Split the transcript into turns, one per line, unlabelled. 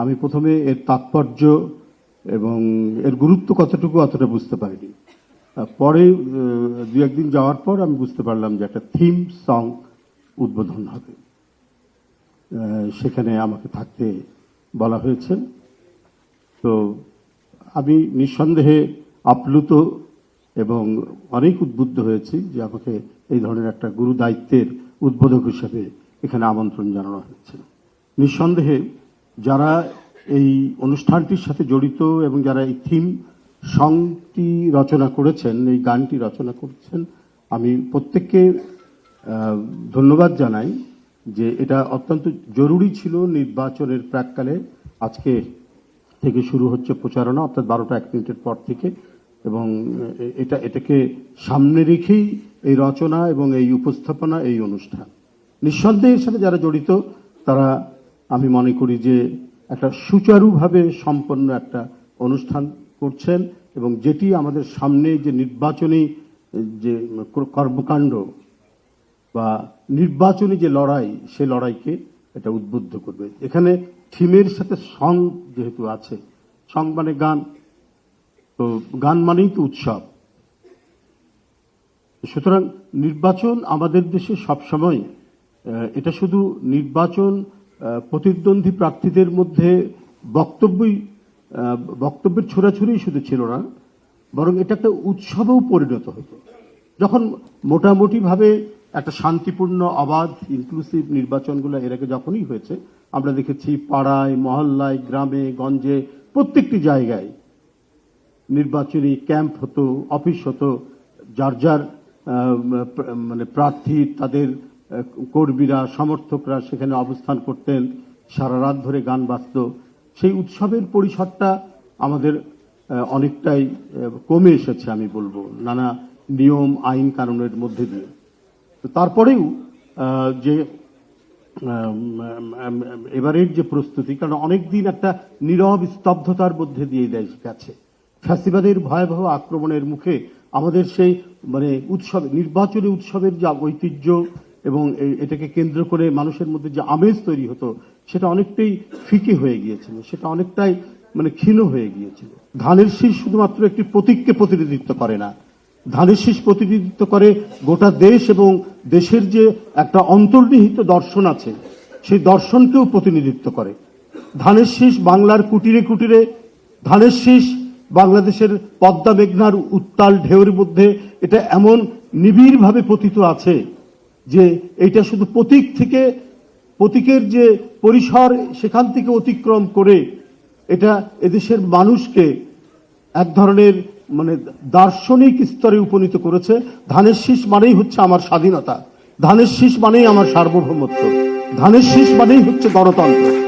আমি প্রথমে এর তাৎপর্য এবং এর গুরুত্ব কতটুকু অতটা বুঝতে পারিনি। পরে দু একদিন যাওয়ার পর আমি বুঝতে পারলাম যে একটা থিম সং উদ্বোধন হবে। সেখানে আমাকে থাকতে বলা হয়েছে। তো আমি নিঃসন্দেহে আপ্লুত এবং অনেক উদ্বুদ্ধ হয়েছি যে আমাকে এই ধরনের একটা গুরু দায়িত্বের উদ্বোধক হিসেবে এখানে আমন্ত্রণ জানানো হয়েছে। নিঃসন্দেহে যারা এই অনুষ্ঠানটির সাথে জড়িত এবং যারা এই থিম সংটি রচনা করেছেন, এই গানটি রচনা করেছেন, আমি প্রত্যেককে ধন্যবাদ জানাই যে এটা অত্যন্ত জরুরি ছিল নির্বাচনের প্রাককালে। আজকে থেকে শুরু হচ্ছে প্রচারণা, অর্থাৎ বারোটা এক মিনিটের পর থেকে, এবং এটা, এটাকে সামনে রেখেই এই রচনা এবং এই উপস্থাপনা, এই অনুষ্ঠান। নিঃসন্দেহের সাথে যারা জড়িত, তারা আমি মনে করি যে একটা সুচারুভাবে সম্পন্ন একটা অনুষ্ঠান করছেন এবং যেটি আমাদের সামনে যে নির্বাচনী, যে কর্মকাণ্ড বা নির্বাচনী যে লড়াই, সে লড়াইকে এটা উদ্বুদ্ধ করবে। এখানে থিমের সাথে সং যেহেতু আছে, সং মানে গান। তো গান মানেই তো উৎসব। সুতরাং নির্বাচন আমাদের দেশে সবসময় এটা শুধু নির্বাচন প্রতিদ্বন্দ্বী প্রার্থীদের মধ্যে বক্তব্যই বক্তব্যের ছোড়াছুরি শুধু ছিল না, বরং এটা একটা উৎসবেও পরিণত হতো। যখন মোটামুটিভাবে একটা শান্তিপূর্ণ, অবাধ ইনক্লুসিভ নির্বাচনগুলো এর আগে যখনই হয়েছে, আমরা দেখেছি পাড়ায়, মহল্লায়, গ্রামে, গঞ্জে, প্রত্যেকটি জায়গায় নির্বাচনী ক্যাম্প হতো, অফিস হতো, যার যার মানে প্রার্থী তাদের কর্মীরা, সমর্থকরা সেখানে অবস্থান করতেন, সারা রাত ধরে গান বাজত। সেই উৎসবের পরিসরটা আমাদের অনেকটাই কমে এসেছে আমি বলব, নানা নিয়ম, আইন, কানুনের মধ্যে দিয়ে। তারপরেও যে এবারের যে প্রস্তুতি, কারণ অনেকদিন একটা নীরব স্তব্ধতার মধ্যে দিয়ে দেশ গেছে। ফ্যাসিবাদের ভয়াবহ আক্রমণের মুখে আমাদের সেই মানে উৎসব, নির্বাচনী উৎসবের যে ঐতিহ্য এবং এটাকে কেন্দ্র করে মানুষের মধ্যে যে আমেজ তৈরি হতো, সেটা অনেকটাই ফিকে হয়ে গিয়েছিল, সেটা অনেকটাই মানে ক্ষীণ হয়ে গিয়েছিল। ধানের শীষ শুধুমাত্র একটি প্রতীককে প্রতিনিধিত্ব করে না। ধানের শীষ প্রতিনিধিত্ব করে গোটা দেশ এবং দেশের যে একটা অন্তর্নিহিত দর্শন আছে, সেই দর্শনকেও প্রতিনিধিত্ব করে। ধানের শীষ বাংলার কুটিরে কুটিরে, ধানের শীষ বাংলাদেশের পদ্মা মেঘনার উত্তাল ঢেউয়ের মধ্যে এটা এমন নিবিড়ভাবে পতিত আছে যে এটা শুধু প্রতীক থেকে, প্রতীকের যে পরিসর সেখান থেকে অতিক্রম করে, এটা এদেশের মানুষকে এক ধরনের মানে দার্শনিক স্তরে উপনীত করেছে। ধানের শীষ মানেই হচ্ছে আমার স্বাধীনতা। ধানের শীষ মানেই আমার সার্বভৌমত্ব। ধানের শীষ মানেই হচ্ছে গণতন্ত্র।